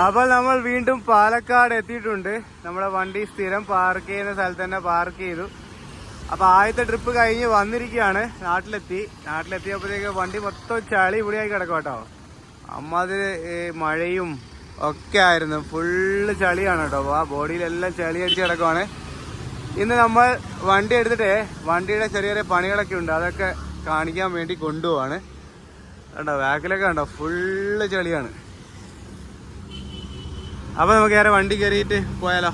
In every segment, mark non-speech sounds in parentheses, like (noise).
അപ്പോൾ നമ്മൾ വീണ്ടും പാലക്കാട് എത്തിയിട്ടുണ്ട്. നമ്മുടെ വണ്ടി സ്ഥിരം പാർക്ക് ചെയ്യുന്ന സ്ഥലത്ത് തന്നെ പാർക്ക് ചെയ്തു. അപ്പൊ ആദ്യത്തെ ട്രിപ്പ് കഴിഞ്ഞ് വന്നിരിക്കുകയാണ്. നാട്ടിലെത്തി. നാട്ടിലെത്തിയപ്പോഴത്തേക്ക് വണ്ടി മൊത്തം ചളി ഇവിടെയായി കിടക്കും കേട്ടോ. അമ്മാതിരി മഴയും ഒക്കെ ആയിരുന്നു. ഫുള്ള് ചളിയാണ് കേട്ടോ. ആ ബോഡിയിലെല്ലാം ചളി അടിച്ച് കിടക്കുവാണ്. ഇന്ന് നമ്മൾ വണ്ടി എടുത്തിട്ട് വണ്ടിയുടെ ചെറിയ ചെറിയ പണികളൊക്കെ ഉണ്ട്. അതൊക്കെ കാണിക്കാൻ വേണ്ടി കൊണ്ടുപോവാണ്. കണ്ടോ ബാക്കിലൊക്കെ കണ്ടോ? ഫുള്ള് ചളിയാണ്. അപ്പൊ നമുക്ക് ഏറെ വണ്ടി കയറിയിട്ട് പോയാലോ.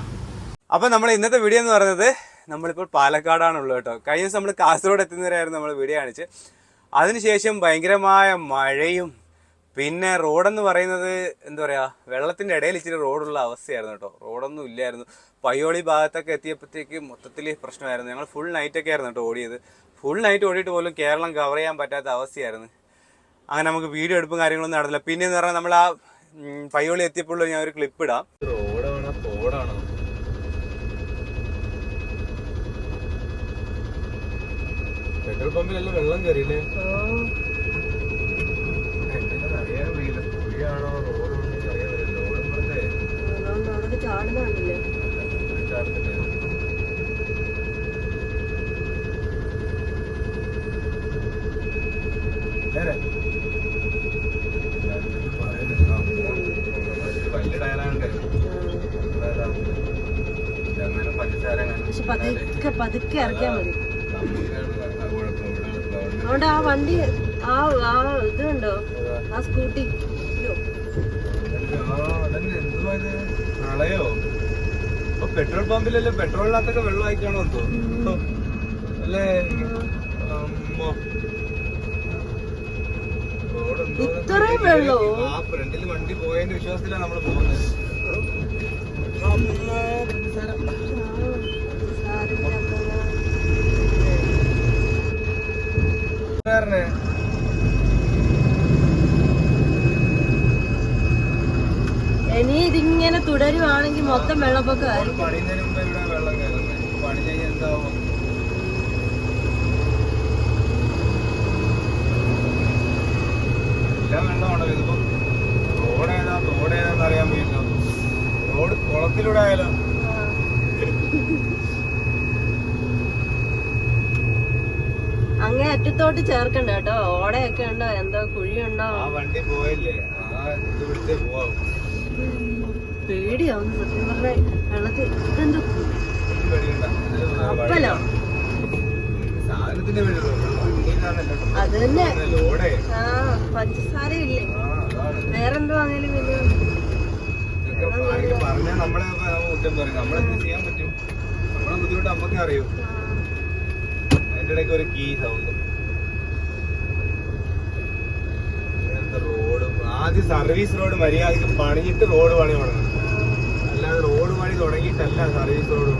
അപ്പൊ നമ്മൾ ഇന്നത്തെ വീഡിയോ എന്ന് പറയുന്നത് നമ്മളിപ്പോൾ പാലക്കാടാണുള്ളത് കേട്ടോ. കഴിഞ്ഞ ദിവസം നമ്മൾ കാസർഗോഡ് എത്തുന്നവരായിരുന്നു നമ്മൾ വീഡിയോ കാണിച്ച് അതിനുശേഷം ഭയങ്കരമായ മഴയും പിന്നെ റോഡെന്ന് പറയുന്നത് എന്താ പറയാ വെള്ളത്തിന്റെ ഇടയിൽ ഇച്ചിരി റോഡുള്ള അവസ്ഥയായിരുന്നു കേട്ടോ. റോഡൊന്നും ഇല്ലായിരുന്നു. പയ്യോളി ഭാഗത്തൊക്കെ എത്തിയപ്പോഴത്തേക്ക് മൊത്തത്തിൽ പ്രശ്നമായിരുന്നു. ഞങ്ങൾ ഫുൾ നൈറ്റ് ഒക്കെ ആയിരുന്നു കേട്ടോ ഓടിയത്. ഫുൾ നൈറ്റ് ഓടിയിട്ട് പോലും കേരളം കവർ ചെയ്യാൻ പറ്റാത്ത അവസ്ഥയായിരുന്നു. അങ്ങനെ നമുക്ക് വീഡിയോ എടുപ്പും കാര്യങ്ങളൊന്നും നടന്നില്ല. പിന്നെ എന്ന് പറഞ്ഞാൽ നമ്മൾ ആ പയ്യോളി എത്തിയപ്പോൾ ഞാൻ ഒരു ക്ലിപ്പ് ഇടാം. റോഡാണോ? തോടാണോ? പെട്രോൾ പമ്പിലെല്ലാം വെള്ളം കയറിയില്ലേ അറിയാൻ വയ്യില്ല റോഡ് നേരെ വലിയ ടയറാണ്ട് അങ്ങനെ പക്ഷെ പതുക്കെ പതുക്കെ ഇറക്കിയാൽ മതി. അതുകൊണ്ട് ആ വണ്ടി ആ ആ ഇതുണ്ടോ ആ സ്കൂട്ടി. പെട്രോൾ പമ്പിലല്ലേ പെട്രോളിനകത്തൊക്കെ വെള്ളം? ആയിക്കാണോ അല്ലേ എന്തോ ഇത്രയും വെള്ളമോ? ആ ഫ്രണ്ടിൽ വണ്ടി പോയതിന്റെ വിശ്വാസത്തിലാണ് നമ്മൾ പോകുന്നത് അമ്മോ, പഞ്ചസാര. സാരമില്ല, പോകാം. കാരനെ. ഇനി ഇതിങ്ങനെ തുടരുവാണെങ്കിൽ മൊത്തം വെള്ളപ്പൊക്കമായിരിക്കും റോഡ് പണിയുന്നതിന് മുമ്പേ വെള്ളം കയറുന്നത് പണി കഴിഞ്ഞാൽ എന്താവും എല്ലാം വെള്ളമാണോ? ഇതിപ്പോ റോഡ് ഏതാ? തോട് ഏതാന്ന് അറിയാൻ വയ്യല്ലോ. റോഡ് കുളത്തിലൂടെ ആയാലോ? അങ്ങേ അറ്റത്തോട്ട് ചേർക്കണ്ട കേട്ടോ. ഓടയൊക്കെ ഉണ്ടോ? എന്തോ കുഴിയുണ്ടോ? ആ വണ്ടി പോയല്ലേ. ആ ഇത് വിട്ടേ പോവാം. പേടിയാവുന്നു സത്യം പറഞ്ഞ. വെള്ളത്തിൽ ഇതെന്തോ? അപ്പലോ അത് തന്നെ. ആ പഞ്ചസാര ഇല്ലേ വേറെന്തോ ആണെങ്കിലും പറഞ്ഞാൽ നമ്മളെ നമ്മ കുറ്റം പറയും. നമ്മളെന്ത് ചെയ്യാൻ പറ്റും? നമ്മളെ ബുദ്ധിമുട്ട് നമ്മക്കേ അറിയൂ. അതിന്റെ ഇടയ്ക്ക് ഒരു കീ സൗണ്ട് റോഡും ആദ്യം സർവീസ് റോഡ് മര്യാദയ്ക്ക് പണിഞ്ഞിട്ട് റോഡ് പണി തുടങ്ങണം. തുടങ്ങിയിട്ടല്ല സർവീസോടും.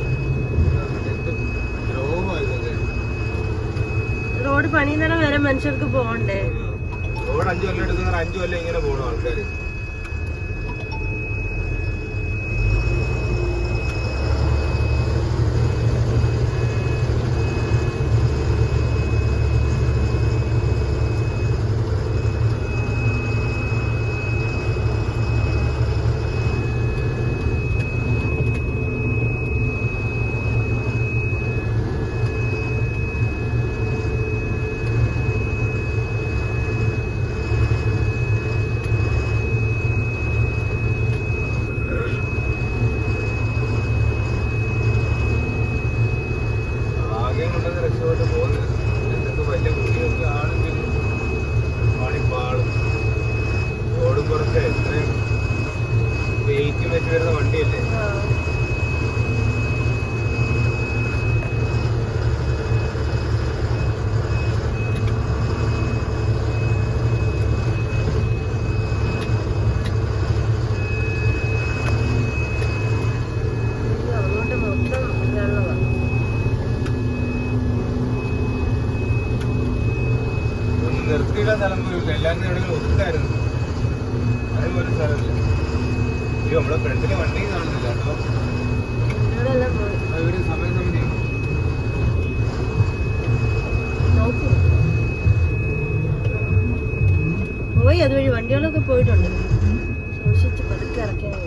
റോഡ് പണി പണിയുന്നിടം വരെ മനുഷ്യർക്ക് പോകണ്ടേ? റോഡ് അഞ്ചു കൊല്ലം എടുക്കുന്ന അഞ്ചു കൊല്ലം ഇങ്ങനെ പോകണം ആൾക്കാർ ആകെ കൊണ്ടൊക്കെ രക്ഷപ്പെട്ട് പോകുന്നത് എന്തൊക്കെ വലിയ കുട്ടികൾക്ക് ആണെങ്കിൽ പണിപ്പാളും റോഡും പുറത്ത് ഇത്രയും വെയിറ്റ് വെച്ച് വരുന്ന വണ്ടിയല്ലേ ആ. അയ്യോ, അങ്ങോട്ട് മൊത്തം വെള്ളമാ ഒന്ന് നിർത്തിയിടാൻ സ്ഥലം പോലും ഇല്ല എല്ലാവരും എവിടെയെങ്കിലും ഒത്തായിരുന്നു അതേപോലെ സ്ഥലമില്ല അയ്യോ നമ്മളെ ഫ്രണ്ടിലെ വണ്ടി കാണുന്നില്ല കേട്ടോ ഇവിടെ എല്ലാം പോയി അവർ സമയസമിതി നോക്കൂ പോയി അതുവഴി വണ്ടികളൊക്കെ പോയിട്ടുണ്ട് സൂക്ഷിച്ച് പതുക്കെ ഇറക്കിയാൽ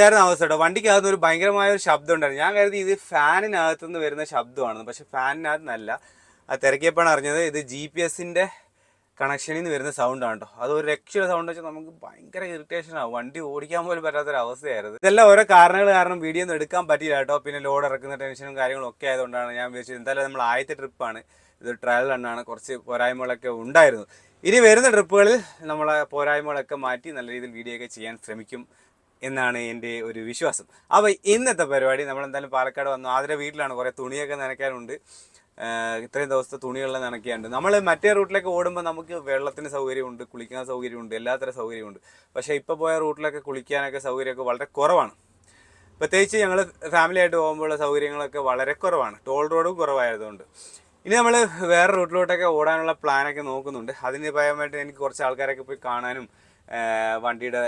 ഇതായിരുന്നു അവസ്ഥ കേട്ടോ. വണ്ടിക്കകത്ത് ഒരു ഭയങ്കരമായ ഒരു ശബ്ദം ഉണ്ടായിരുന്നു. ഞാൻ കരുതി ഇത് ഫാനിനകത്തു നിന്ന് വരുന്ന ശബ്ദമാണെന്ന്. പക്ഷെ ഫാനിനകത്ത് നിന്നല്ല അത് തിരക്കിയപ്പോഴാണ് അറിഞ്ഞത് ഇത് ജി പി എസിന്റെ കണക്ഷനിൽ നിന്ന് വരുന്ന സൗണ്ടാണ് കേട്ടോ. അത് ഒരു രക്ഷയുടെ സൗണ്ട് വെച്ചാൽ നമുക്ക് ഭയങ്കര ഇറിറ്റേഷൻ ആവും. വണ്ടി ഓടിക്കാൻ പോലും പറ്റാത്തൊരു അവസ്ഥയായിരുന്നു. ഇതെല്ലാം ഓരോ കാരണങ്ങൾ കാരണം വീഡിയോ ഒന്നും എടുക്കാൻ പറ്റില്ല കേട്ടോ. പിന്നെ ലോഡ് ഇറക്കുന്ന ടെൻഷനും കാര്യങ്ങളും ഒക്കെ ആയതുകൊണ്ടാണ് ഞാൻ വിചാരിച്ചത് എന്തായാലും നമ്മൾ ആദ്യത്തെ ട്രിപ്പാണ് ഇത് ട്രയൽ റണ്ണാണ് കുറച്ച് പോരായ്മകളൊക്കെ ഉണ്ടായിരുന്നു. ഇനി വരുന്ന ട്രിപ്പുകളിൽ നമ്മളെ പോരായ്മകളൊക്കെ മാറ്റി നല്ല രീതിയിൽ വീഡിയോ ഒക്കെ ചെയ്യാൻ ശ്രമിക്കും. എന്നാണ് എന്റെ ഒരു വിശ്വാസം. അപ്പോൾ ഇന്നത്തെ പരിപാടി നമ്മൾ എന്തായാലും പാലക്കാട് വന്നു. ആതിരെ വീട്ടിലാണ് കുറേ തുണിയൊക്കെ നനയ്ക്കാനുണ്ട്. ഇത്രയും ദിവസത്തെ തുണികളെല്ലാം നനയ്ക്കാനുണ്ട്. നമ്മൾ മറ്റേ റൂട്ടിലേക്ക് ഓടുമ്പോൾ നമുക്ക് വെള്ളത്തിന് സൗകര്യമുണ്ട് കുളിക്കാൻ സൗകര്യമുണ്ട് എല്ലാത്തരം സൗകര്യമുണ്ട്. പക്ഷേ ഇപ്പോൾ പോയ റൂട്ടിലൊക്കെ കുളിക്കാനൊക്കെ സൗകര്യമൊക്കെ വളരെ കുറവാണ്. പ്രത്യേകിച്ച് ഞങ്ങൾ ഫാമിലി ആയിട്ട് പോകുമ്പോഴുള്ള സൗകര്യങ്ങളൊക്കെ വളരെ കുറവാണ്. ടോൾ റോഡും കുറവായതുകൊണ്ട്. ഇനി നമ്മൾ വേറെ റൂട്ടിലോട്ടൊക്കെ ഓടാനുള്ള പ്ലാനൊക്കെ നോക്കുന്നുണ്ട്. അതിന് ഭയമായിട്ട് എനിക്ക് കുറച്ച് ആൾക്കാരൊക്കെ പോയി കാണാനും വണ്ടിയുടെ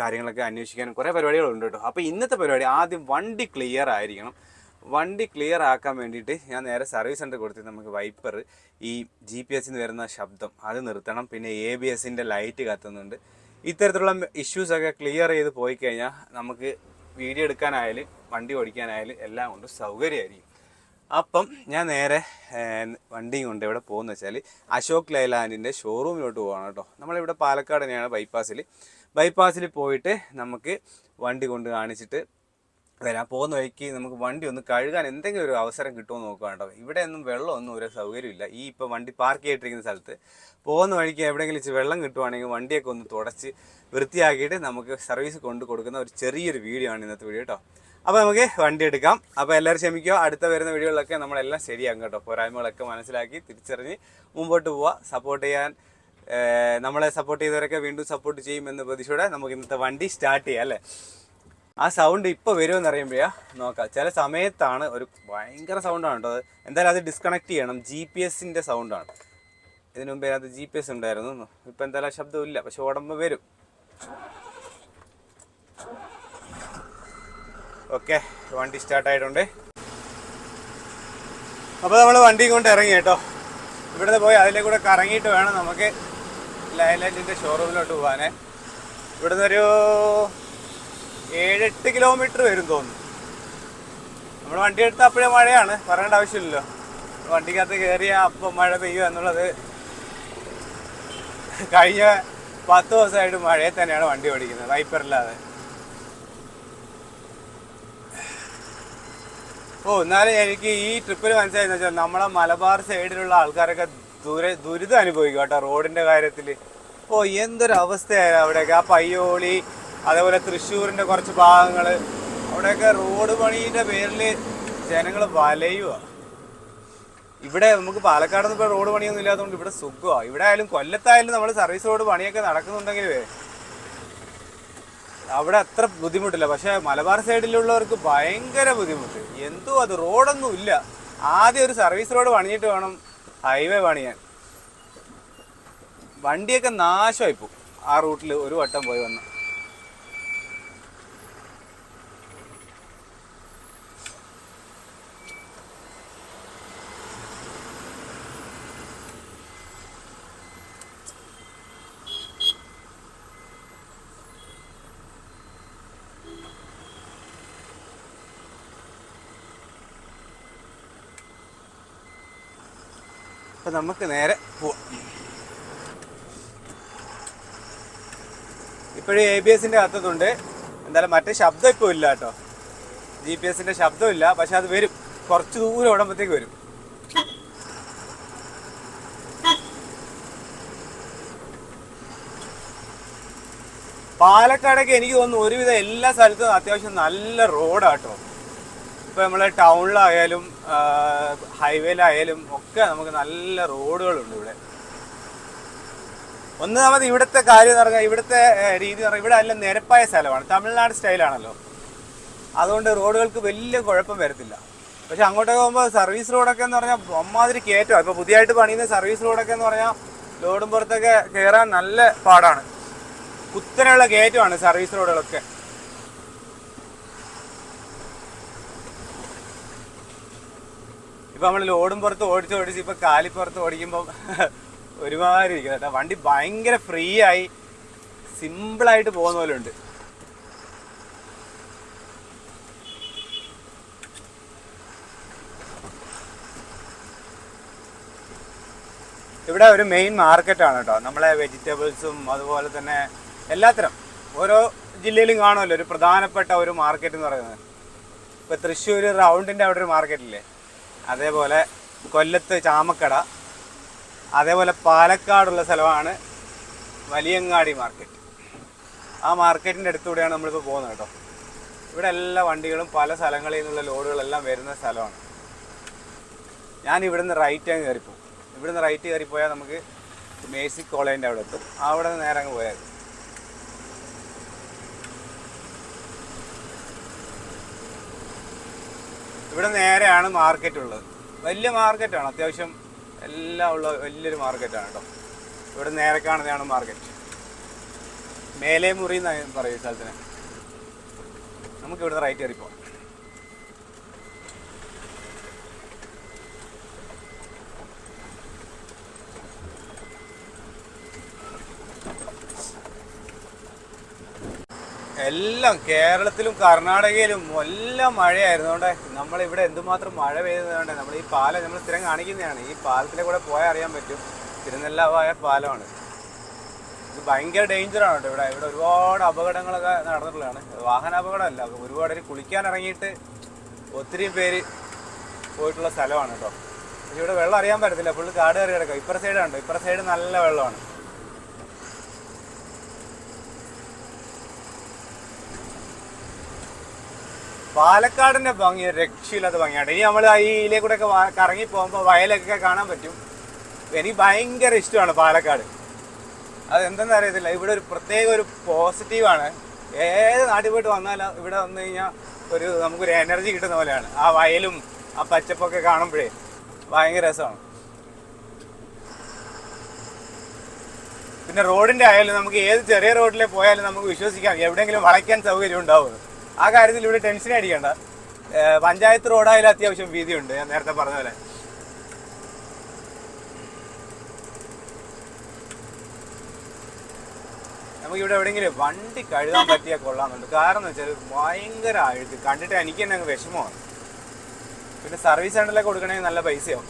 കാര്യങ്ങളൊക്കെ അന്വേഷിക്കാനും കുറേ പരിപാടികളുണ്ട് കേട്ടോ. അപ്പോൾ ഇന്നത്തെ പരിപാടി ആദ്യം വണ്ടി ക്ലിയർ ആയിരിക്കണം. വണ്ടി ക്ലിയർ ആക്കാൻ വേണ്ടിയിട്ട് ഞാൻ നേരെ സർവീസ് സെന്റർ കൊടുത്ത് നമുക്ക് വൈപ്പർ ഈ ജി പി എസിന് വരുന്ന ശബ്ദം അത് നിർത്തണം. പിന്നെ എ ബി എസിന്റെ ലൈറ്റ് കത്തുന്നുണ്ട്. ഇത്തരത്തിലുള്ള ഇഷ്യൂസൊക്കെ ക്ലിയർ ചെയ്ത് പോയി കഴിഞ്ഞാൽ നമുക്ക് വീഡിയോ എടുക്കാനായാലും വണ്ടി ഓടിക്കാനായാലും എല്ലാം കൊണ്ടും സൗകര്യമായിരിക്കും. അപ്പം ഞാൻ നേരെ വണ്ടിയും കൊണ്ട് ഇവിടെ പോകുന്ന വെച്ചാൽ അശോക് ലൈലാൻഡിന്റെ ഷോറൂമിലോട്ട് പോകണം കേട്ടോ. നമ്മളിവിടെ പാലക്കാട് തന്നെയാണ് ബൈപ്പാസിൽ ബൈപ്പാസിൽ പോയിട്ട് നമുക്ക് വണ്ടി കൊണ്ട് കാണിച്ചിട്ട് വരാം പോകുന്ന വഴിക്ക് നമുക്ക് വണ്ടി ഒന്ന് കഴുകാൻ എന്തെങ്കിലും ഒരു അവസരം കിട്ടുമോ നോക്കുക കേട്ടോ. ഇവിടെ ഒന്നും വെള്ളമൊന്നും ഒരു സൗകര്യമില്ല. ഈ ഇപ്പോൾ വണ്ടി പാർക്ക് ചെയ്തിട്ടിരിക്കുന്ന സ്ഥലത്ത് പോകുന്ന വഴിക്ക് എവിടെയെങ്കിലും ഇച്ചിരി വെള്ളം കിട്ടുവാണെങ്കിൽ വണ്ടിയൊക്കെ ഒന്ന് തുടച്ച് വൃത്തിയാക്കിയിട്ട് നമുക്ക് സർവീസ് കൊണ്ട് കൊടുക്കുന്ന ഒരു ചെറിയൊരു വീഡിയോ ആണ് ഇന്നത്തെ വീഡിയോ കേട്ടോ അപ്പോൾ നമുക്ക് വണ്ടി എടുക്കാം. അപ്പോൾ എല്ലാവരും ക്ഷമിക്കുക. അടുത്ത വരുന്ന വീഡിയോകളിലൊക്കെ നമ്മളെല്ലാം ശരിയാകും കേട്ടോ. പോരായ്മകളൊക്കെ മനസ്സിലാക്കി തിരിച്ചറിഞ്ഞ് മുമ്പോട്ട് പോവുക സപ്പോർട്ട് ചെയ്യാൻ നമ്മളെ സപ്പോർട്ട് ചെയ്തവരൊക്കെ വീണ്ടും സപ്പോർട്ട് ചെയ്യുമെന്ന പ്രതീക്ഷയോടെ നമുക്ക് ഇന്നത്തെ വണ്ടി സ്റ്റാർട്ട് ചെയ്യാം അല്ലേ? ആ സൗണ്ട് ഇപ്പോൾ വരുമെന്ന് അറിയുമ്പോഴാ നോക്കാം. ചില സമയത്താണ് ഒരു ഭയങ്കര സൗണ്ടാണ് കേട്ടോ. അത് എന്തായാലും അത് ഡിസ്കണക്ട് ചെയ്യണം. ജി പി എസിന്റെ സൗണ്ടാണ് ഇതിനു മുമ്പേ അത് ജി പി എസ് ഉണ്ടായിരുന്നു. ഇപ്പം എന്തായാലും ശബ്ദം ശബ്ദമില്ല പക്ഷെ ഓടുമ്പോൾ വരും. ഓക്കെ വണ്ടി സ്റ്റാർട്ടായിട്ടുണ്ട് അപ്പോൾ നമ്മൾ വണ്ടി കൊണ്ട് ഇറങ്ങി കേട്ടോ. ഇവിടുന്ന് പോയി അതിലെ കൂടെ കറങ്ങിയിട്ട് വേണം നമുക്ക് ലൈലാൻഡിന്റെ ഷോറൂമിലോട്ട് പോകാനേ ഇവിടുന്ന് ഒരു ഏഴെട്ട് കിലോമീറ്റർ വരും തോന്നുന്നു. നമ്മൾ വണ്ടി എടുത്ത അപ്പോഴേ മഴയാണ്. പറയേണ്ട ആവശ്യമില്ലല്ലോ. വണ്ടിക്കകത്ത് കയറിയ അപ്പം മഴ പെയ്യുക എന്നുള്ളത് കഴിഞ്ഞ പത്ത് ദിവസമായിട്ട് മഴയെ തന്നെയാണ് വണ്ടി ഓടിക്കുന്നത്. വൈപ്പറില്ലാതെ ഓ എന്നാലും എനിക്ക് ഈ ട്രിപ്പിൽ മനസ്സിലായെന്ന് വെച്ചാൽ നമ്മളെ മലബാർ സൈഡിലുള്ള ആൾക്കാരൊക്കെ ദുര ദുരിതം അനുഭവിക്കും കേട്ടോ റോഡിന്റെ കാര്യത്തിൽ ഓ എന്തൊരു അവസ്ഥയായിരുന്നു അവിടെയൊക്കെ. ആ പയ്യോളി അതേപോലെ തൃശ്ശൂരിന്റെ കുറച്ച് ഭാഗങ്ങൾ അവിടെയൊക്കെ റോഡ് പണീന്റെ പേരിൽ ജനങ്ങൾ വലയുക ഇവിടെ നമുക്ക് പാലക്കാടൊന്നും ഇപ്പോൾ റോഡ് പണിയൊന്നും ഇല്ലാത്തതുകൊണ്ട് ഇവിടെ സുഖമാണ് ഇവിടെ ആയാലും കൊല്ലത്തായാലും നമ്മൾ സർവീസ് റോഡ് പണിയൊക്കെ നടക്കുന്നുണ്ടെങ്കിലേ അവിടെ അത്ര ബുദ്ധിമുട്ടില്ല. പക്ഷേ മലബാർ സൈഡിലുള്ളവർക്ക് ഭയങ്കര ബുദ്ധിമുട്ട്. എന്തോ അത്? റോഡൊന്നും ഇല്ല. ആദ്യം ഒരു സർവീസ് റോഡ് പണിഞ്ഞിട്ട് വേണം ഹൈവേ പണിയാൻ. വണ്ടിയൊക്കെ നാശമായിപ്പോ ആ റൂട്ടിൽ ഒരു വട്ടം പോയി വന്ന്. അപ്പൊ നമുക്ക് നേരെ പോവാം. ഇപ്പോഴും എ ബി എസിന്റെ കത്തുന്നുണ്ട് എന്തായാലും മറ്റേ ശബ്ദം ഇപ്പോൾ ഇല്ല കേട്ടോ. ജി പി എസിന്റെ ശബ്ദമില്ല പക്ഷെ അത് വരും. കുറച്ച് ദൂരം ഓടുമ്പോഴത്തേക്ക് വരും. പാലക്കാടൊക്കെ എനിക്ക് തോന്നുന്നു ഒരുവിധം എല്ലാ സ്ഥലത്തും അത്യാവശ്യം നല്ല റോഡാട്ടോ ഇപ്പൊ നമ്മളെ ടൗണിലായാലും ഹൈവേയിലായാലും ഒക്കെ നമുക്ക് നല്ല റോഡുകളുണ്ട് ഇവിടെ. ഒന്നാമത് ഇവിടുത്തെ കാര്യം എന്ന് പറഞ്ഞാൽ ഇവിടുത്തെ രീതി എന്ന് പറഞ്ഞാൽ ഇവിടെ നല്ല നിരപ്പായ സ്ഥലമാണ്. തമിഴ്നാട് സ്റ്റൈലാണല്ലോ അതുകൊണ്ട് റോഡുകൾക്ക് വലിയ കുഴപ്പം വരത്തില്ല. പക്ഷെ അങ്ങോട്ടൊക്കെ പോകുമ്പോൾ സർവീസ് റോഡൊക്കെ എന്ന് പറഞ്ഞാൽ അമ്മാതിരി കയറ്റമാണ് ഇപ്പോൾ പുതിയതായിട്ട് പണിയുന്ന സർവീസ് റോഡൊക്കെ എന്ന് പറഞ്ഞാൽ ലോഡും പുറത്തൊക്കെ കയറാൻ നല്ല പാടാണ്. കുത്തനെയുള്ള കയറ്റമാണ് സർവീസ് റോഡുകളൊക്കെ ഇപ്പൊ നമ്മൾ ലോഡും പുറത്ത് ഓടിച്ച് ഓടിച്ച് ഇപ്പൊ കാലി പുറത്ത് ഓടിക്കുമ്പോൾ (laughs) ഒരുമാതിരി ഇരിക്കുന്നു കേട്ടോ. വണ്ടി ഭയങ്കര ഫ്രീ ആയി സിമ്പിൾ ആയിട്ട് പോകുന്ന പോലെ ഉണ്ട്. ഇവിടെ ഒരു മെയിൻ മാർക്കറ്റാണ് കേട്ടോ. നമ്മളെ വെജിറ്റബിൾസും അതുപോലെ തന്നെ എല്ലാത്തരം. ഓരോ ജില്ലയിലും കാണുമല്ലോ ഒരു പ്രധാനപ്പെട്ട ഒരു മാർക്കറ്റ് എന്ന് പറയുന്നത്. ഇപ്പൊ തൃശ്ശൂർ റൗണ്ടിന്റെ അവിടെ ഒരു മാർക്കറ്റ് ഇല്ലേ? അതേപോലെ കൊല്ലത്ത് ചാമക്കട അതേപോലെ പാലക്കാടുള്ള സ്ഥലമാണ് വലിയങ്ങാടി മാർക്കറ്റ്. ആ മാർക്കറ്റിന്റെ അടുത്തൂടെയാണ് നമ്മളിപ്പോൾ പോകുന്നത് കേട്ടോ. ഇവിടെ എല്ലാ വണ്ടികളും പല സ്ഥലങ്ങളിൽ നിന്നുള്ള ലോഡുകളെല്ലാം വരുന്ന സ്ഥലമാണ്. ഞാൻ ഇവിടുന്ന് റൈറ്റ് അങ്ങ് കയറിപ്പോകും ഇവിടുന്ന് റൈറ്റ് കയറിപ്പോയാൽ നമുക്ക് മേസി കോളേജിന്റെ അവിടെ എത്തും. അവിടെ നിന്ന് നേരെ അങ്ങ് പോയാൽ ഇവിടെ നേരെയാണ് മാർക്കറ്റ് ഉള്ളത് വലിയ മാർക്കറ്റാണ്. അത്യാവശ്യം എല്ലാം ഉള്ള വലിയൊരു മാർക്കറ്റാണ് കേട്ടോ. ഇവിടെ നേരെ കാണുന്നതാണ് മാർക്കറ്റ്. മേലേ മുറി എന്നാണ് പറയും ഈ സ്ഥലത്തിന്. നമുക്ക് ഇവിടുന്ന് റൈറ്റ് കയറി എല്ലാം കേരളത്തിലും കർണാടകയിലും എല്ലാം മഴയായിരുന്നു. അതുകൊണ്ട് നമ്മളിവിടെ എന്തുമാത്രം മഴ പെയ്തതുകൊണ്ട് നമ്മൾ ഈ പാലം നമ്മൾ സ്ഥിരം കാണിക്കുന്നതാണ്. ഈ പാലത്തിലെ കൂടെ പോയാൽ അറിയാൻ പറ്റും. തിരുനെല്ലാവായ പാലമാണ്. ഇത് ഭയങ്കര ഡേഞ്ചറാണ് കേട്ടോ. ഇവിടെ ഇവിടെ ഒരുപാട് അപകടങ്ങളൊക്കെ നടന്നിട്ടുള്ളതാണ്. വാഹന അപകടമല്ല. ഒരുപാട് പേര് കുളിക്കാൻ ഇറങ്ങിയിട്ട് ഒത്തിരി പേര് പോയിട്ടുള്ള സ്ഥലമാണ് കേട്ടോ. പക്ഷെ ഇവിടെ വെള്ളം അറിയാൻ പറ്റത്തില്ല. ഫുള്ള് കാട് കയറി കിടക്കാം ഇപ്പുറ സൈഡാണ് ഇപ്പുറ സൈഡ് നല്ല വെള്ളമാണ്. പാലക്കാടിന്റെ ഭംഗി രക്ഷയില്ലാത്ത ഭംഗിയാണ്. ഇനി നമ്മൾ ഈ ഇതിലെ കൂടെ ഒക്കെ കറങ്ങി പോകുമ്പോൾ വയലൊക്കെ കാണാൻ പറ്റും. എനിക്ക് ഭയങ്കര ഇഷ്ടമാണ് പാലക്കാട്. അത് എന്തെന്ന് അറിയത്തില്ല. ഇവിടെ ഒരു പ്രത്യേക ഒരു പോസിറ്റീവാണ് ഏത് നാട്ടിൽ പോയിട്ട് വന്നാലും ഇവിടെ വന്നു കഴിഞ്ഞാൽ ഒരു നമുക്കൊരു എനർജി കിട്ടുന്ന പോലെയാണ്. ആ വയലും ആ പച്ചപ്പൊക്കെ കാണുമ്പോഴേ ഭയങ്കര രസമാണ്. പിന്നെ റോഡിന്റെ ആയാലും നമുക്ക് ഏത് ചെറിയ റോഡിലെ പോയാലും നമുക്ക് വിശ്വസിക്കാം. എവിടെയെങ്കിലും വളയ്ക്കാൻ സൗകര്യം ഉണ്ടാവും ആ കാര്യത്തിൽ ഇവിടെ ടെൻഷൻ അടിക്കണ്ട. പഞ്ചായത്ത് റോഡായാലും അത്യാവശ്യം വീതിയുണ്ട് ഞാൻ നേരത്തെ പറഞ്ഞ പോലെ. നമുക്ക് ഇവിടെ എവിടെയെങ്കിലും വണ്ടി കഴുകാൻ പറ്റിയ കൊള്ളാമെന്നുണ്ട് കാരണം എന്ന് വെച്ചാൽ ഭയങ്കര അഴുത്ത് കണ്ടിട്ട് എനിക്ക് തന്നെ അങ്ങ് വിഷമമാണ്. പിന്നെ സർവീസ് സെന്ററിലൊക്കെ കൊടുക്കണമെങ്കിൽ നല്ല പൈസയോ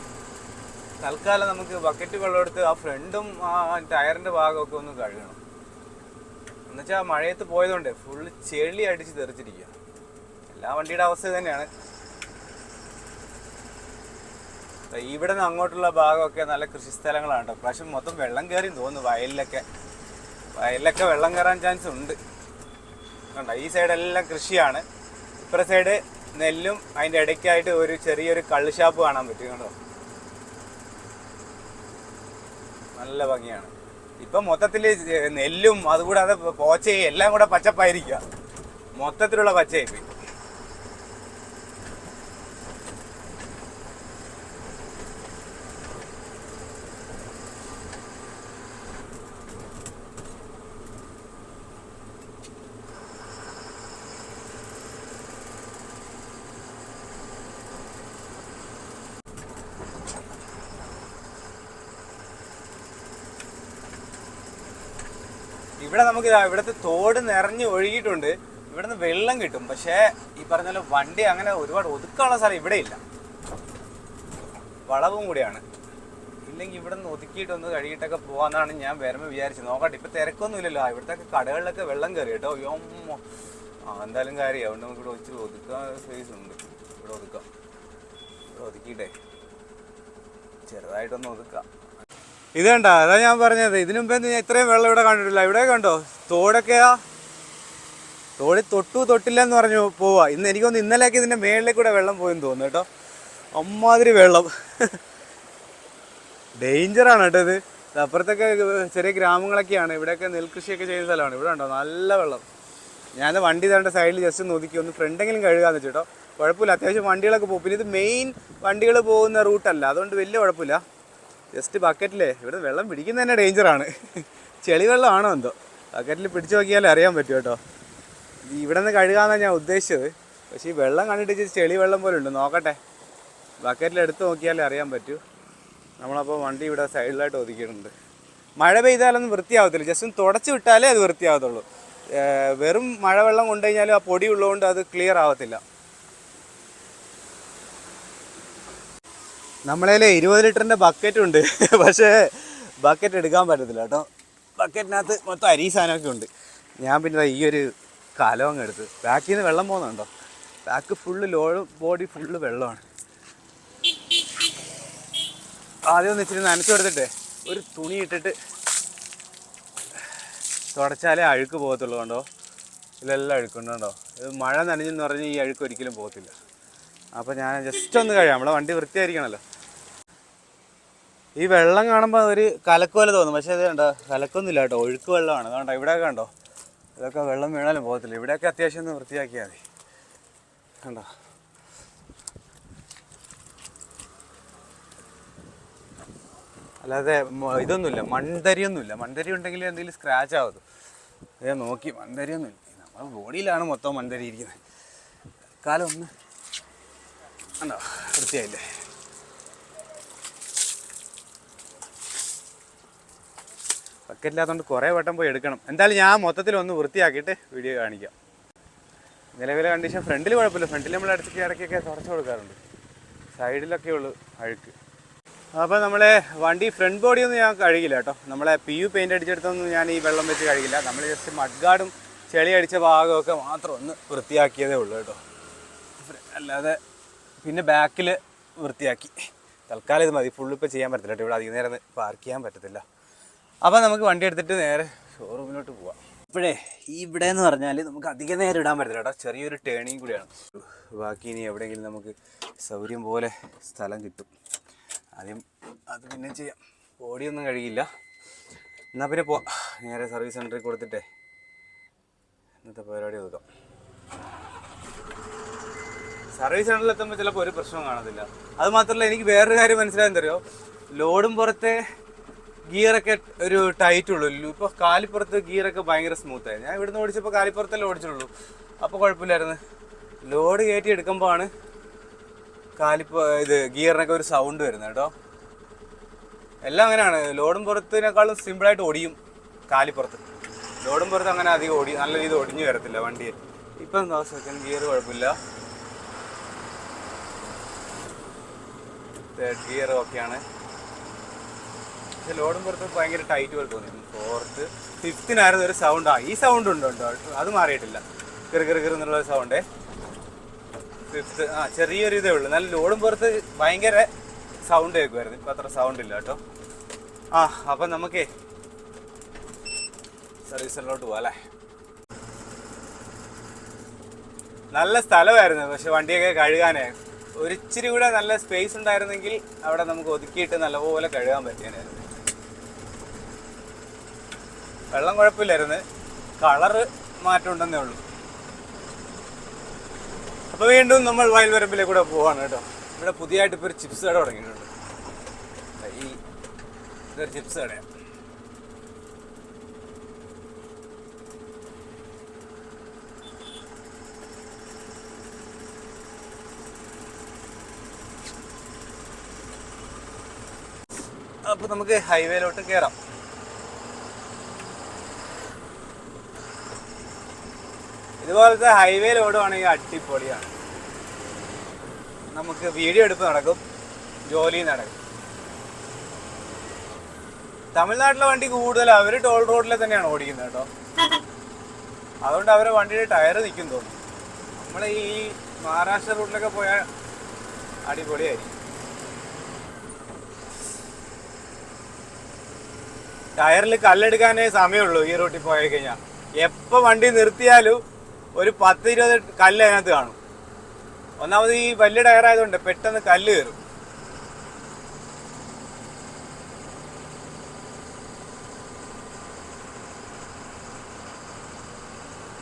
തൽക്കാലം നമുക്ക് ബക്കറ്റ് വെള്ളം എടുത്ത് ആ ഫ്രണ്ടും ആ ടയറിന്റെ ഭാഗമൊക്കെ ഒന്ന് കഴുകണം. എന്നുവെച്ചാൽ മഴയത്ത് പോയതുകൊണ്ട് ഫുള്ള് ചെളി അടിച്ച് തെറിച്ചിരിക്കുക എല്ലാ വണ്ടിയുടെ അവസ്ഥ തന്നെയാണ്. ഇവിടെ നിന്ന് അങ്ങോട്ടുള്ള ഭാഗമൊക്കെ നല്ല കൃഷി സ്ഥലങ്ങളാണ് കേട്ടോ. പ്രാവശ്യം മൊത്തം വെള്ളം കയറി തോന്നുന്നു വയലിലൊക്കെ. വയലിലൊക്കെ വെള്ളം കയറാൻ ചാൻസ് ഉണ്ട്. കണ്ടോ ഈ സൈഡെല്ലാം കൃഷിയാണ്. ഇപ്പുറ സൈഡ് നെല്ലും അതിന്റെ ഇടയ്ക്കായിട്ട് ഒരു ചെറിയൊരു കള്ള് ഷാപ്പ് കാണാൻ പറ്റും കേട്ടോ നല്ല ഭംഗിയാണ്. ഇപ്പം മൊത്തത്തിൽ നെല്ലും അതുകൂടാതെ പോച്ചയും എല്ലാം കൂടെ പച്ചപ്പായിരിക്കുക മൊത്തത്തിലുള്ള പച്ചയായിപ്പോയി ഇവിടെ നമുക്ക് ഇതാ ഇവിടുത്തെ തോട് നിറഞ്ഞു ഒഴുകിയിട്ടുണ്ട്. ഇവിടുന്ന് വെള്ളം കിട്ടും. പക്ഷേ ഈ പറഞ്ഞ വണ്ടി അങ്ങനെ ഒരുപാട് ഒതുക്കാനുള്ള സ്ഥലം ഇവിടെ ഇല്ല. വളവും കൂടിയാണ്. ഇല്ലെങ്കിൽ ഇവിടെ നിന്ന് ഒതുക്കിയിട്ടൊന്ന് കഴുകിയിട്ടൊക്കെ പോകാന്നാണ് ഞാൻ വരുമ്പോൾ വിചാരിച്ചത്. നോക്കട്ടെ ഇപ്പം തിരക്കൊന്നുമില്ലല്ലോ. ഇവിടുത്തെ കടകളിലൊക്കെ വെള്ളം കയറി കേട്ടോ. യോ എന്തായാലും കാര്യം അതുകൊണ്ട് നമുക്ക് ഇവിടെ ഒത്തിരി ഒതുക്കാൻ സ്പേസ് ഉണ്ട്. ഇവിടെ ഒതുക്കാം. ഇവിടെ ഒതുക്കിയിട്ടേ. ചെറുതായിട്ടൊന്ന് ഒതുക്കാം. ഇത് കണ്ട അതാ ഞാൻ പറഞ്ഞത്. ഇതിനു മുമ്പേ ഞാൻ ഇത്രയും വെള്ളം ഇവിടെ കണ്ടിട്ടില്ല. ഇവിടെ കണ്ടോ? തോടൊക്കെയാ തോടി തൊട്ടു തൊട്ടില്ല എന്ന് പറഞ്ഞു പോവാ. ഇന്ന് എനിക്കൊന്ന് ഇന്നലെയൊക്കെ ഇതിന്റെ മേളിലേക്ക് കൂടെ വെള്ളം പോയെന്ന് തോന്നുന്നു കേട്ടോ. അമ്മാതിരി വെള്ളം. ഡേഞ്ചറാണ് കേട്ടോ ഇത്. അപ്പുറത്തൊക്കെ ചെറിയ ഗ്രാമങ്ങളൊക്കെയാണ്. ഇവിടെയൊക്കെ നെൽകൃഷിയൊക്കെ ചെയ്യുന്ന സ്ഥലമാണ്. ഇവിടെ ഉണ്ടോ നല്ല വെള്ളം. ഞാൻ വണ്ടി തേണ്ട സൈഡിൽ ജസ്റ്റ് നോക്കി ഒന്ന് ഫ്രണ്ടെങ്കിലും കഴുകാന്ന് വെച്ചിട്ടോ കുഴപ്പമില്ല. അത്യാവശ്യം വണ്ടികളൊക്കെ പോകും. പിന്നെ ഇത് മെയിൻ വണ്ടികൾ പോകുന്ന റൂട്ടല്ല അതുകൊണ്ട് വലിയ കുഴപ്പമില്ല. ജസ്റ്റ് ബക്കറ്റിലേ. ഇവിടെ വെള്ളം പിടിക്കുന്ന തന്നെ ഡേഞ്ചറാണ്. ചെളി വെള്ളമാണോ എന്തോ? ബക്കറ്റിൽ പിടിച്ചു നോക്കിയാലേ അറിയാൻ പറ്റും കേട്ടോ. ഇവിടെ നിന്ന് കഴുകാന്നാണ് ഞാൻ ഉദ്ദേശിച്ചത്. പക്ഷേ ഈ വെള്ളം കണ്ടിട്ട് ചെളി വെള്ളം പോലെ ഉണ്ട്. നോക്കട്ടെ. ബക്കറ്റിൽ എടുത്ത് നോക്കിയാലേ അറിയാൻ പറ്റൂ. നമ്മളപ്പോൾ വണ്ടി ഇവിടെ സൈഡിലായിട്ട് ഒതുക്കിയിട്ടുണ്ട്. മഴ പെയ്താലൊന്നും വൃത്തിയാവത്തില്ല. ജസ്റ്റ് തുടച്ച് വിട്ടാലേ അത് വൃത്തിയാവത്തുള്ളൂ. വെറും മഴവെള്ളം കൊണ്ടുകഴിഞ്ഞാലും ആ പൊടി ഉള്ളതുകൊണ്ട് അത് ക്ലിയർ ആവത്തില്ല. നമ്മളതിൽ ഇരുപത് ലിറ്ററിന്റെ ബക്കറ്റ് ഉണ്ട് (laughs) പക്ഷേ ബക്കറ്റ് എടുക്കാൻ പറ്റത്തില്ല കേട്ടോ. ബക്കറ്റിനകത്ത് മൊത്തം അരി സാധനമൊക്കെ ഉണ്ട്. ഞാൻ പിന്നെ ഈ ഒരു കലം അങ്ങ് എടുത്ത്. ബാക്കിൽ നിന്ന് വെള്ളം പോകുന്നുണ്ടോ? Back full low body full വെള്ളമാണ്. ആദ്യം ഒന്ന് ഇച്ചിരി നനച്ചു കൊടുത്തിട്ട്. ഒരു തുണി ഇട്ടിട്ട് തുടച്ചാലേ അഴുക്ക് പോകത്തുള്ളൂ കണ്ടോ? ഇതിലെല്ലാം അഴുക്കുണ്ടോ കണ്ടോ? ഇത് മഴ നനഞ്ഞെന്ന് പറഞ്ഞ് ഈ അഴുക്ക് ഒരിക്കലും പോകത്തില്ല. അപ്പോൾ ഞാൻ ജസ്റ്റ് ഒന്ന് കഴിയാം. നമ്മളെ വണ്ടി വൃത്തിയായിരിക്കണമല്ലോ ഈ വെള്ളം കാണുമ്പോൾ ഒരു കലക്ക് പോലെ തോന്നും. പക്ഷേ ഇത് കണ്ടോ? കലക്കൊന്നുമില്ല കേട്ടോ. ഒഴുക്ക് വെള്ളമാണ്. കണ്ടോ? ഇവിടെ കണ്ടോ? ഇതൊക്കെ വെള്ളം വീണാലും പോകത്തില്ല. ഇവിടെയൊക്കെ അത്യാവശ്യം ഒന്ന് വൃത്തിയാക്കിയാൽ മതി. കണ്ടോ? അല്ലാതെ ഇതൊന്നുമില്ല. മൺതരിയൊന്നുമില്ല. മൺതരി ഉണ്ടെങ്കിൽ എന്തെങ്കിലും സ്ക്രാച്ച് ആവത്തു. ഞാൻ നോക്കി. മൺതരിയൊന്നുമില്ല. നമ്മുടെ ബോഡിയിലാണ് മൊത്തം മൺതരി ഇരിക്കുന്നത്. കാലം ഒന്ന് ഉണ്ടോ വൃത്തിയായില്ലേ? ബക്കറ്റില്ലാത്തതുകൊണ്ട് കുറേ വട്ടം പോയി എടുക്കണം. എന്തായാലും ഞാൻ മൊത്തത്തിൽ ഒന്ന് വൃത്തിയാക്കിയിട്ട് വീഡിയോ കാണിക്കാം. നിലവിലെ കണ്ടീഷൻ ഫ്രണ്ടിൽ കുഴപ്പമില്ല. ഫ്രണ്ടിൽ നമ്മൾ അടിച്ചിട്ട് ഇടയ്ക്കൊക്കെ തുടച്ചു കൊടുക്കാറുണ്ട്. സൈഡിലൊക്കെ ഉള്ളു അഴുക്ക്. അപ്പോൾ നമ്മളെ വണ്ടി ഫ്രണ്ട് ബോഡിയൊന്നും ഞാൻ കഴുകില്ല കേട്ടോ. നമ്മളെ പി യു പെയിന്റ് അടിച്ചെടുത്തൊന്നും ഞാൻ ഈ വെള്ളം വെച്ച് കഴുകില്ല. നമ്മൾ ജസ്റ്റ് മഡ്ഗാർഡും ചെളി അടിച്ച ഭാഗമൊക്കെ മാത്രം ഒന്ന് വൃത്തിയാക്കിയതേ ഉള്ളൂ കേട്ടോ. അല്ലാതെ പിന്നെ ബാക്കിൽ വൃത്തിയാക്കി. തൽക്കാലം ഇത് മതി. ഫുള്ള് ഇപ്പോൾ ചെയ്യാൻ പറ്റത്തില്ല കേട്ടോ. ഇവിടെ അധികം നേരം പാർക്ക് ചെയ്യാൻ പറ്റത്തില്ല. അപ്പോൾ നമുക്ക് വണ്ടി എടുത്തിട്ട് നേരെ ഷോറൂമിലോട്ട് പോവാം. ഇപ്പോഴേ ഇവിടെ എന്ന് പറഞ്ഞാൽ നമുക്ക് അധികം നേരം ഇടാൻ പറ്റില്ല കേട്ടോ. ചെറിയൊരു ടേണിങ് കൂടിയാണ്. ബാക്കി ഇനി എവിടെയെങ്കിലും നമുക്ക് സൗകര്യം പോലെ സ്ഥലം കിട്ടും. ആദ്യം അത് പിന്നെ ചെയ്യാം. ബോഡിയൊന്നും കഴിയില്ല. എന്നാൽ പിന്നെ പോവാം. നേരെ സർവീസ് സെന്ററിൽ കൊടുത്തിട്ടേ ഇന്നത്തെ പരിപാടി ഒതുക്കാം. സർവീസ് സെന്ററിൽ എത്തുമ്പോൾ ചിലപ്പോൾ ഒരു പ്രശ്നവും കാണത്തില്ല. അത് മാത്രമല്ല എനിക്ക് വേറൊരു കാര്യം മനസ്സിലായെന്നറിയോ ലോഡും പുറത്തെ ഗിയറൊക്കെ ഒരു ടൈറ്റ് ഉള്ളൂ. ഇപ്പോൾ കാലിപ്പുറത്ത് ഗിയറൊക്കെ ഭയങ്കര സ്മൂത്തായി ഞാൻ ഇവിടുന്ന് ഓടിച്ചപ്പോൾ കാലിപ്പുറത്തല്ലേ ഓടിച്ചുള്ളൂ അപ്പോൾ കുഴപ്പമില്ലായിരുന്നു. ലോഡ് കയറ്റി എടുക്കുമ്പോഴാണ് കാലിപ്പ ഇത് ഗിയറിനൊക്കെ ഒരു സൗണ്ട് വരുന്നത് കേട്ടോ. എല്ലാം അങ്ങനെയാണ്. ലോഡും പുറത്തിനേക്കാളും സിമ്പിളായിട്ട് ഓടിയും കാലിപ്പുറത്ത്. ലോഡും പുറത്ത് അങ്ങനെ അധികം ഓടി നല്ല രീതിയിൽ ഒടിഞ്ഞു വരത്തില്ല വണ്ടി ഇപ്പം എന്താ സെക്കൻഡ് ഗിയർ കുഴപ്പമില്ല. തേർഡ് ഗിയർ ഓക്കെയാണ് പക്ഷെ ലോഡും പുറത്ത് ഭയങ്കര ടൈറ്റ് പോലെ തോന്നി. ഫോർത്ത് ഫിഫ്തിനായിരുന്നു ഒരു സൗണ്ട് ആ ഈ സൗണ്ട് ഉണ്ട് കേട്ടോ അത് മാറിയിട്ടില്ല. കിറു കിറു കിറു എന്നുള്ള സൗണ്ടേ ഫിഫ്ത്ത് ആ ചെറിയൊരു ഇതേ ഉള്ളൂ. നല്ല ലോഡും പുറത്ത് ഭയങ്കര സൗണ്ട് കേൾക്കുമായിരുന്നു ഇപ്പം അത്ര സൗണ്ട് ഇല്ല കേട്ടോ. ആ അപ്പം നമുക്കേ സർവീസ് സെന്ററിലോട്ട് പോവാം അല്ലേ? നല്ല സ്ഥലമായിരുന്നു. പക്ഷെ വണ്ടിയൊക്കെ കഴുകാനേ. ഒരിച്ചിരി കൂടെ നല്ല സ്പേസ് ഉണ്ടായിരുന്നെങ്കിൽ അവിടെ നമുക്ക് ഒതുക്കിയിട്ട് നല്ലപോലെ കഴുകാൻ പറ്റിയായിരുന്നു വെള്ളം കുഴപ്പമില്ലായിരുന്നു. കളറ് മാറ്റം ഉണ്ടെന്നേ ഉള്ളൂ. അപ്പൊ വീണ്ടും നമ്മൾ വയൽവരമ്പിലേക്ക് കൂടെ പോവാണ് കേട്ടോ. ഇവിടെ പുതിയതായിട്ട് ഇപ്പോൾ ഒരു ചിപ്സ് കട തുടങ്ങിയിട്ടുണ്ട്. ഈ ഇതൊരു ചിപ്സ് കടയാണ് അപ്പൊ നമുക്ക് ഹൈവേയിലോട്ട് കയറാം ഇതുപോലത്തെ ഹൈവേയിൽ ഓടുവാണെങ്കിൽ അടിപൊളിയാണ്. നമുക്ക് വീഡിയോ എടുപ്പ് നടക്കും ജോലി നടക്കും. തമിഴ്നാട്ടിലെ വണ്ടി കൂടുതൽ അവർ ടോൾ റോഡിൽ തന്നെയാണ് ഓടിക്കുന്നത് കേട്ടോ. അതുകൊണ്ട് അവരെ വണ്ടിയുടെ ടയർ നിൽക്കും തോന്നും. നമ്മൾ ഈ മഹാരാഷ്ട്ര റൂട്ടിലൊക്കെ പോയാൽ അടിപൊളിയായിരിക്കും. ടയറിൽ കല്ലെടുക്കാനേ സമയമുള്ളൂ ഈ റൂട്ടിൽ പോയി കഴിഞ്ഞാൽ. എപ്പോൾ വണ്ടി നിർത്തിയാലും ഒരു പത്ത് ഇരുപത് കല്ല് അതിനകത്ത് കാണും. ഒന്നാമത് ഈ വലിയ ടയർ ആയതുകൊണ്ട് പെട്ടെന്ന് കല്ല് കയറും.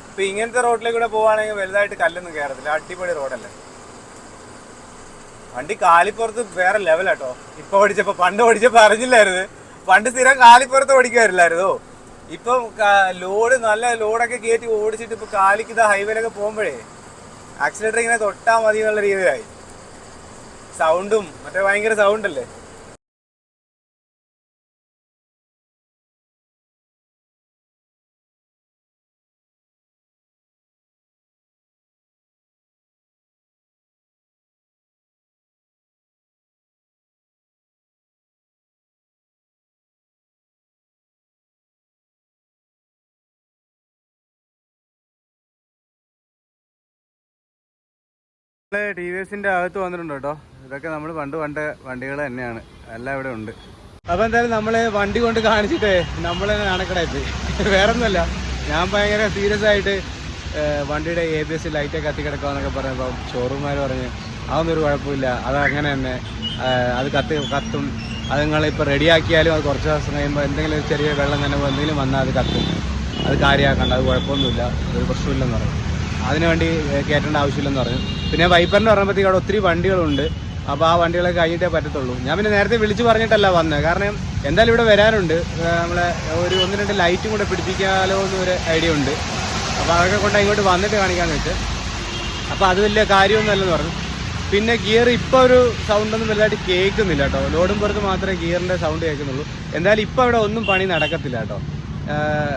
ഇപ്പൊ ഇങ്ങനത്തെ റോഡിലേക്ക് കൂടെ പോവാണെങ്കിൽ വലുതായിട്ട് കല്ലൊന്നും കയറത്തില്ല അടിപൊളി റോഡല്ലേ. വണ്ടി കാലിപ്പുറത്ത് വേറെ ലെവലാട്ടോ ഇപ്പൊ ഓടിച്ചപ്പോ പണ്ട് ഓടിച്ചപ്പോ അറിഞ്ഞില്ലായിരുന്നു. പണ്ട് സ്ഥിരം കാലിപ്പുറത്ത് ഓടിക്കാറില്ലായിരുന്നോ ഇപ്പം ലോഡ് നല്ല ലോഡൊക്കെ കയറ്റി ഓടിച്ചിട്ട് ഇപ്പൊ കാലിക്ക് ഇത് ഹൈവേയിലൊക്കെ പോകുമ്പോഴേ ആക്സിലേറ്റർ ഇങ്ങനെ തൊട്ടാ മതി എന്നുള്ള രീതിയിലായി. സൗണ്ടും മറ്റേ ഭയങ്കര സൗണ്ട് നമ്മൾ ടി വി എസിന്റെ അകത്ത് വന്നിട്ടുണ്ട് കേട്ടോ. ഇതൊക്കെ നമ്മൾ പണ്ട് പണ്ട് വണ്ടികൾ തന്നെയാണ്. എല്ലാം ഇവിടെ ഉണ്ട്. അപ്പൊ എന്തായാലും നമ്മൾ വണ്ടി കൊണ്ട് കാണിച്ചിട്ടേ നമ്മൾ തന്നെ നാണക്കടായി. പോയി വേറെ ഒന്നുമല്ല ഞാൻ ഭയങ്കര സീരിയസ് ആയിട്ട് വണ്ടിയുടെ എ ബി എസ് ലൈറ്റ് കത്തി കിടക്കാന്നൊക്കെ പറഞ്ഞപ്പോൾ ഷോറൂമുകാർ പറഞ്ഞ് അതൊന്നും ഒരു കുഴപ്പമില്ല അത് അങ്ങനെ തന്നെ. അത് കത്തി കത്തും. അത് നിങ്ങളിപ്പോൾ റെഡിയാക്കിയാലും അത് കുറച്ച് ദിവസം കഴിയുമ്പോൾ എന്തെങ്കിലും ചെറിയ വെള്ളം തന്നെ എന്തെങ്കിലും വന്നാൽ അത് കത്തും. അത് കാര്യമാക്കണ്ട അത് കുഴപ്പമൊന്നുമില്ല ഒരു പ്രശ്നമില്ലെന്ന് പറയും. അതിനുവേണ്ടി കയറ്റേണ്ട ആവശ്യമില്ലെന്ന് പറഞ്ഞു. പിന്നെ വൈപ്പറിന് പറഞ്ഞപ്പോഴത്തേക്ക് അവിടെ ഒത്തിരി വണ്ടികളുണ്ട്. അപ്പോൾ ആ വണ്ടികളെ കഴിഞ്ഞിട്ടേ പറ്റത്തുള്ളൂ. ഞാൻ പിന്നെ നേരത്തെ വിളിച്ചു പറഞ്ഞിട്ടല്ല വന്നത് കാരണം എന്തായാലും ഇവിടെ വരാനുണ്ട്. നമ്മളെ ഒരു ഒന്ന് രണ്ട് ലൈറ്റും കൂടെ പിടിപ്പിക്കാമല്ലോ എന്നൊരു ഐഡിയ ഉണ്ട്. അപ്പോൾ അതൊക്കെ കൊണ്ട് ഇങ്ങോട്ട് വന്നിട്ട് കാണിക്കാമെന്ന് വെച്ച്. അപ്പോൾ അത് വലിയ കാര്യമൊന്നുമല്ലെന്ന് പറഞ്ഞു. പിന്നെ ഗിയർ ഇപ്പോൾ ഒരു സൗണ്ടൊന്നും വലുതായിട്ട് കേൾക്കുന്നില്ല കേട്ടോ. ലോഡും പുറത്ത് മാത്രമേ ഗിയറിന്റെ സൗണ്ട് കേൾക്കുന്നുള്ളൂ. എന്തായാലും ഇപ്പോൾ അവിടെ ഒന്നും പണി നടക്കത്തില്ല കേട്ടോ.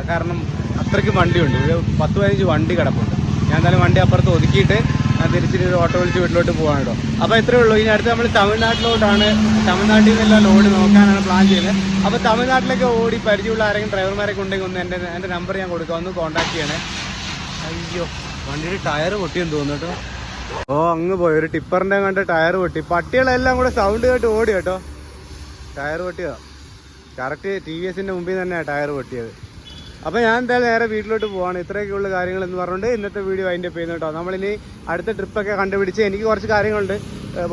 കാരണം അത്രയ്ക്ക് വണ്ടിയുണ്ട്. ഒരു പത്ത് പതിനഞ്ച് വണ്ടി കിടപ്പുണ്ട്. ഞാൻ എന്തായാലും വണ്ടി അപ്പുറത്ത് ഒതുക്കിയിട്ട് ഞാൻ തിരിച്ചിട്ട് ഒരു ഓട്ടോ വിളിച്ച് വീട്ടിലോട്ട് പോകാൻ കേട്ടോ അപ്പോൾ ഇത്രയേ ഉള്ളൂ. ഇനി അടുത്ത് നമ്മൾ തമിഴ്നാട്ടിലോട്ടാണ് തമിഴ്നാട്ടിൽ നിന്നെല്ലാം ലോഡ് നോക്കാനാണ് പ്ലാൻ ചെയ്യുന്നത് അപ്പോൾ തമിഴ്നാട്ടിലേക്ക് ഓടി പരിചയമുള്ള ആരെങ്കിലും ഡ്രൈവർമാരൊക്കെ ഉണ്ടെങ്കിൽ ഒന്ന് എന്റെ എന്റെ നമ്പർ ഞാൻ കൊടുക്കാം. ഒന്ന് കോൺടാക്ട് ചെയ്യണേ. അയ്യോ വണ്ടിയുടെ ടയർ പൊട്ടിയെന്ന് തോന്നുന്നു കേട്ടോ ഓ അങ്ങ് പോയി. ഒരു ടിപ്പറിന്റെ കണ്ട് ടയർ പൊട്ടി. പട്ടികളെല്ലാം കൂടെ സൗണ്ട് കേട്ട് ഓടി കേട്ടോ ടയർ പൊട്ടിയതാ. കറക്റ്റ് ടി വി എസിന്റെ മുമ്പിൽ തന്നെയാണ് ടയർ പൊട്ടിയത്. അപ്പൊ ഞാൻ എന്തായാലും നേരെ വീട്ടിലോട്ട് പോവാണ്. ഇത്രയൊക്കെയുള്ള കാര്യങ്ങൾ എന്ന് പറഞ്ഞുകൊണ്ട് ഇന്നത്തെ വീഡിയോ അതിന്റെ പേര് കേട്ടോ. നമ്മളിനി അടുത്ത ട്രിപ്പൊക്കെ കണ്ടുപിടിച്ച് എനിക്ക് കുറച്ച് കാര്യങ്ങളുണ്ട്.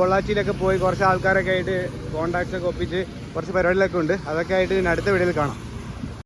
പൊള്ളാച്ചിയിലൊക്കെ പോയി കുറച്ച് ആൾക്കാരൊക്കെ ആയിട്ട് കോൺടാക്ട്സൊക്കെ ഒപ്പിച്ച് കുറച്ച് പരിപാടികളൊക്കെ ഉണ്ട്. അതൊക്കെ ആയിട്ട് അടുത്ത വീഡിയോയിൽ കാണാം.